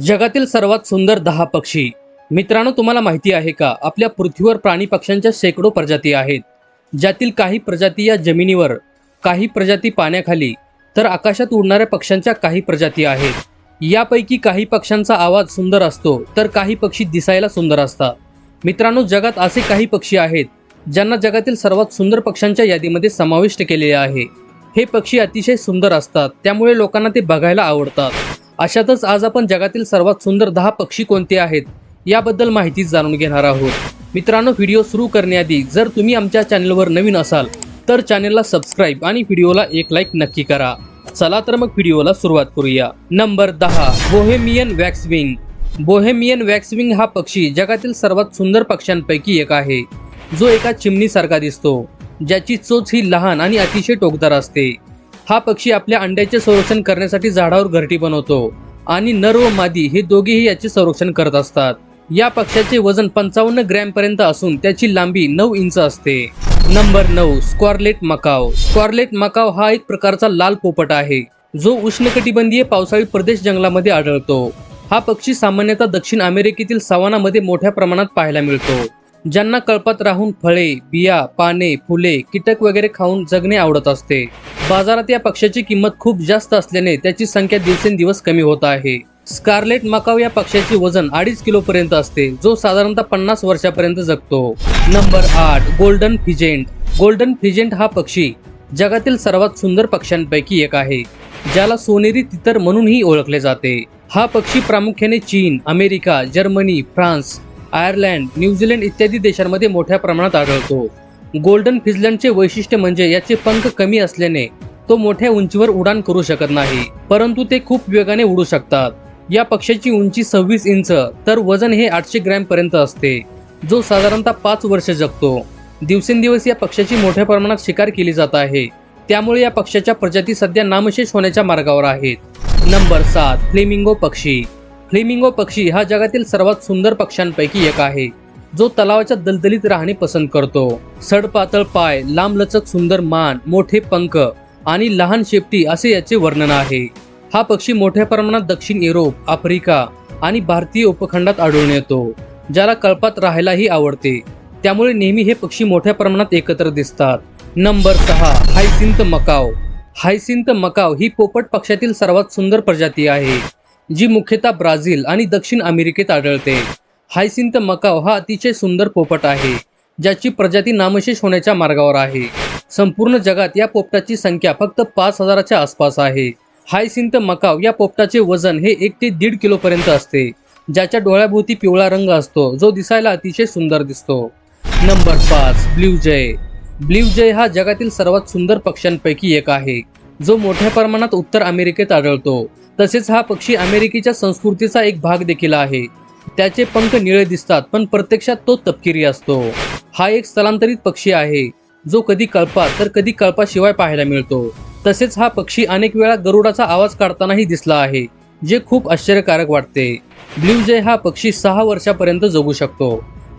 जगातील सर्वात सुंदर दहा पक्षी. मित्रांनो तुम्हाला माहिती आहे का आपल्या पृथ्वीवर प्राणी पक्ष्यांच्या शेकडो प्रजाती आहेत. ज्यातील काही प्रजाती या जमिनीवर काही प्रजाती पाण्याखाली तर आकाशात उडणाऱ्या पक्ष्यांच्या काही प्रजाती आहेत. यापैकी काही पक्ष्यांचा आवाज सुंदर असतो तर काही पक्षी दिसायला सुंदर असतात. मित्रांनो जगात असे काही पक्षी आहेत ज्यांना जगातील सर्वात सुंदर पक्ष्यांच्या यादीमध्ये समाविष्ट केलेले आहे. हे पक्षी अतिशय सुंदर असतात त्यामुळे लोकांना ते बघायला आवडतात. अशातच आज आपण जगातील सर्वात सुंदर दहा पक्षी कोणते आहेत याबद्दल माहिती जाणून घेणार आहोत. मित्रांनो व्हिडिओ सुरू करण्याआधी जर तुम्ही आमच्या चॅनलवर नवीन असाल तर चॅनलला सबस्क्राईब आणि व्हिडिओला एक लाईक नक्की करा. चला तर मग व्हिडिओला सुरुवात करूया. नंबर दहा बोहेमियन वॅक्सविंग. बोहेमियन वॅक्सविंग हा पक्षी जगातील सर्वात सुंदर पक्ष्यांपैकी एक आहे. जो एका चिमणीसारखा दिसतो ज्याची चोच ही लहान आणि अतिशय टोकदार असते. हा पक्षी आपल्या अंड्याचे संरक्षण करण्यासाठी झाडावर घरटी बनवतो. आणि नर व मादी हे दोघेही याचे संरक्षण करत असतात. या पक्ष्याचे वजन पंचावन्न ग्रॅम पर्यंत असून त्याची लांबी नऊ इंच असते. नंबर नऊ स्कॉर्लेट मकाव. स्कॉर्लेट मकाव हा एक प्रकारचा लाल पोपट आहे जो उष्णकटिबंधीय पावसाळी प्रदेश जंगलामध्ये आढळतो. हा पक्षी सामान्यतः दक्षिण अमेरिकेतील सवानामध्ये मोठ्या प्रमाणात पाहायला मिळतो. ज्यांना कळपात राहून फळे बिया पाने फुले कीटक वगैरे खाऊन जगणे आवडत असते. बाजारात या पक्ष्याची किंमत खूप जास्त असल्याने त्याची संख्या दिवसेंदिवस कमी होत आहे. स्कारलेट मकाव या पक्ष्याचे वजन अडीच किलो पर्यंत असते जो साधारणतः पन्नास वर्षापर्यंत जगतो. नंबर आठ गोल्डन फिजेंट. गोल्डन फिजेंट हा पक्षी जगातील सर्वात सुंदर पक्ष्यांपैकी एक आहे ज्याला सोनेरी तितर म्हणूनही ओळखले जाते. हा पक्षी प्रामुख्याने चीन America Germany France Ireland New Zealand इत्यादी देशांमध्ये मोठ्या प्रमाणात आढळतो. गोल्डन फिजलंडचे वैशिष्ट्य म्हणजे याचे पंख कमी असल्याने तो मोठ्या उंचीवर उडान करू शकत नाही परंतु ते खूप वेगाने उडू शकतात. या पक्ष्याची उंची सव्वीस इंच तर वजन हे आठशे ग्रॅम पर्यंत असते जो साधारणतः पाच वर्ष जगतो. दिवसेंदिवस या पक्ष्याची मोठ्या प्रमाणात शिकार केली जात आहे. त्यामुळे या पक्ष्याच्या प्रजाती सध्या नामशेष होण्याच्या मार्गावर आहेत. नंबर सात फ्लेमिंगो पक्षी. फ्लेमिंगो पक्षी हा जगातील सर्वात सुंदर पक्ष्यांपैकी एक आहे जो तलावाच्या दलदलीत राहणे पसंत करतो. सडपातळ पाय लांबलचक सुंदर मान मोठे पंख आणि लहान शेपटी असे याचे वर्णन आहे. हा पक्षी मोठ्या प्रमाणात दक्षिण युरोप आफ्रिका आणि भारतीय उपखंडात आढळून येतो ज्याला कळपात राहायलाही आवडते. त्यामुळे नेहमी हे पक्षी मोठ्या प्रमाणात एकत्र दिसतात. नंबर सहा हायसिंत मकाव. हायसिंत मकाव ही पोपट पक्षातील सर्वात सुंदर प्रजाती आहे. जी मुख्यतः ब्राझील आणि दक्षिण अमेरिकेत आढळते. हायसिंत मकाव हा अतिशय सुंदर पोपट आहे ज्याची प्रजाती नामशेष होण्याच्या मार्गावर आहे. संपूर्ण जगात या पोपटाची संख्या फक्त पाच हजाराच्या आसपास आहे. हायसिंत मकाव या पोपटाचे वजन हे एक ते दीड किलोपर्यंत असते ज्याच्या डोळ्याभोवती पिवळा रंग असतो जो दिसायला अतिशय सुंदर दिसतो. नंबर पाच ब्ल्यू जय. ब्ल्यू जय हा जगातील सर्वात सुंदर पक्ष्यांपैकी एक आहे जो मोठ्या प्रमाणात उत्तर अमेरिकेत आढळतो. तसेच हा पक्षी अमेरिकेच्या संस्कृतीचा एक भाग देखील आहे. त्याचे पंख निळे दिसतात पण प्रत्यक्षात तो तपकिरी असतो. हा एक स्थलांतरित पक्षी आहे जो कधी कळपात तर कधी कळपाशिवाय पाहायला मिळतो. तसेच हा पक्षी अनेक वेळा गरुडाचा आवाज काढतानाही दिसला आहे जे खूप आश्चर्यकारक वाटते. ब्ल्यू जय हा पक्षी सहा वर्षापर्यंत जगू शकतो.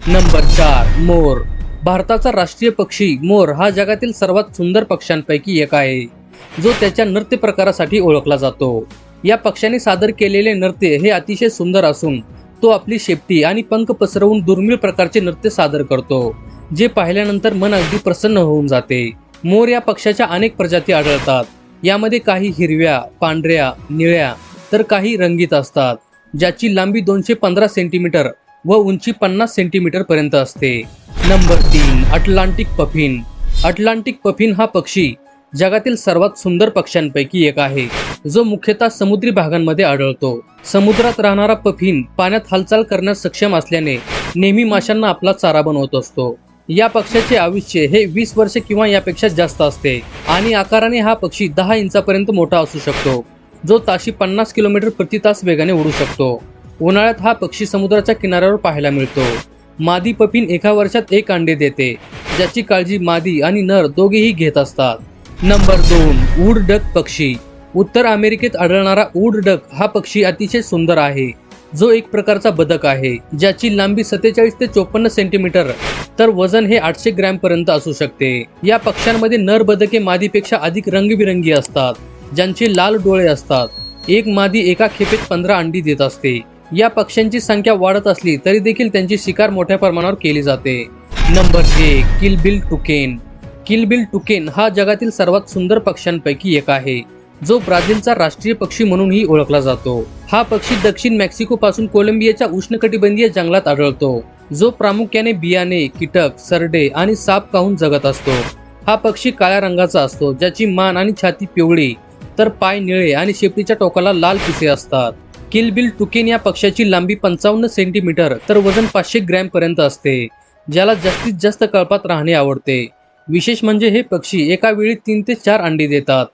नंबर चार मोर. भारताचा राष्ट्रीय पक्षी मोर हा जगातील सर्वात सुंदर पक्ष्यांपैकी एक आहे जो त्याच्या नृत्य प्रकारासाठी ओळखला जातो. या पक्ष्याने सादर केलेले नृत्य हे अतिशय सुंदर असून तो आपली शेपटी आणि पंख पसरवून दुर्मिळ प्रकारचे नृत्य सादर करतो जे पाहिल्यानंतर मन अगदी प्रसन्न होऊन जाते. मोर या पक्ष्याच्या अनेक प्रजाती आढळतात. यामध्ये काही हिरव्या पांढऱ्या निळ्या तर काही रंगीत असतात ज्याची लांबी दोनशे पंधरा सेंटीमीटर व उंची पन्नास सेंटीमीटर पर्यंत असते. नंबर तीन अटलांटिक पफिन. अटलांटिक पफिन हा पक्षी जगातील सर्वात सुंदर पक्ष्यांपैकी एक आहे. जो मुख्यतः समुद्री भागांमध्ये आढळतो. समुद्रात राहणारा पफिन पाण्यात हालचाल करण्यास सक्षम असल्याने नेहमी माशांना आपला चारा बनवत असतो. या पक्ष्याचे आयुष्य हे वीस वर्ष किंवा यापेक्षा जास्त असते आणि आकाराने हा पक्षी दहा इंचापर्यंत मोठा असू शकतो जो ताशी पन्नास किलोमीटर प्रति तास वेगाने उडू शकतो. उन्हाळ्यात हा पक्षी समुद्राच्या किनाऱ्यावर पाहायला मिळतो. मादी पफिन एका वर्षात एक अंडे देते ज्याची काळजी मादी आणि नर दोघेही घेत असतात. नंबर दोन ऊड डक पक्षी. उत्तर अमेरिकेत आढळणारा ऊड डक हा पक्षी अतिशय सुंदर आहे. जो एक प्रकारचा बदक आहे ज्याची लांबी सत्तेचाळीस ते चोपन्न सेंटीमीटर तर वजन हे आठशे ग्रॅम पर्यंत असू शकते. या पक्ष्यांमध्ये नर बदके मादीपेक्षा अधिक रंगबिरंगी असतात ज्यांचे लाल डोळे असतात. एक मादी एका खेपेत पंधरा अंडी देत असते. या पक्ष्यांची संख्या वाढत असली तरी देखील त्यांची शिकार मोठ्या प्रमाणावर केली जाते. नंबर एक किलबिल टुकेन किलबिल टुकेन हा जगातील सर्वात सुंदर पक्ष्यांपैकी एक आहे. जो ब्राझीलचा राष्ट्रीय पक्षी म्हणूनही ओळखला जातो. हा पक्षी दक्षिण मेक्सिको पासून कोलंबियाच्या उष्णकटिबंधीय जंगलात आढळतो. जो प्रामुख्याने बियाणे कीटक सरडे आणि साप खाऊन जगत असतो. हा पक्षी काळ्या रंगाचा असतो ज्याची मान आणि छाती पिवळी तर पाय निळे आणि शेपटीच्या टोकाला लाल पिसे असतात. किलबिल टुकेन या पक्षाची लांबी पंचावन्न सेंटीमीटर तर वजन पाचशे ग्रॅम पर्यंत असते ज्याला जास्तीत जास्त कळपात राहणे आवडते. विशेष म्हणजे हे पक्षी एका वेळी तीन ते चार अंडी देतात.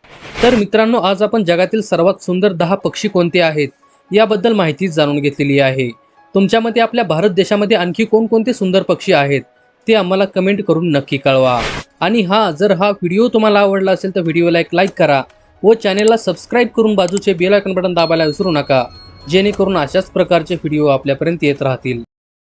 तर मित्रांनो आज आपण जगातील सर्वात सुंदर दहा पक्षी कोणते आहेत याबद्दल माहिती जाणून घेतलेली आहे. तुमच्या मते आपल्या भारत देशामध्ये आणखी कोणकोणते सुंदर पक्षी आहेत ते आम्हाला कमेंट करून नक्की कळवा. आणि हा जर हा व्हिडिओ तुम्हाला आवडला असेल तर व्हिडिओला एक लाईक करा व चॅनेलला सबस्क्राईब करून बाजूचे बेल आयकॉन बटन दाबायला विसरू नका जेणेकरून अशाच प्रकारचे व्हिडिओ आपल्यापर्यंत येत राहतील.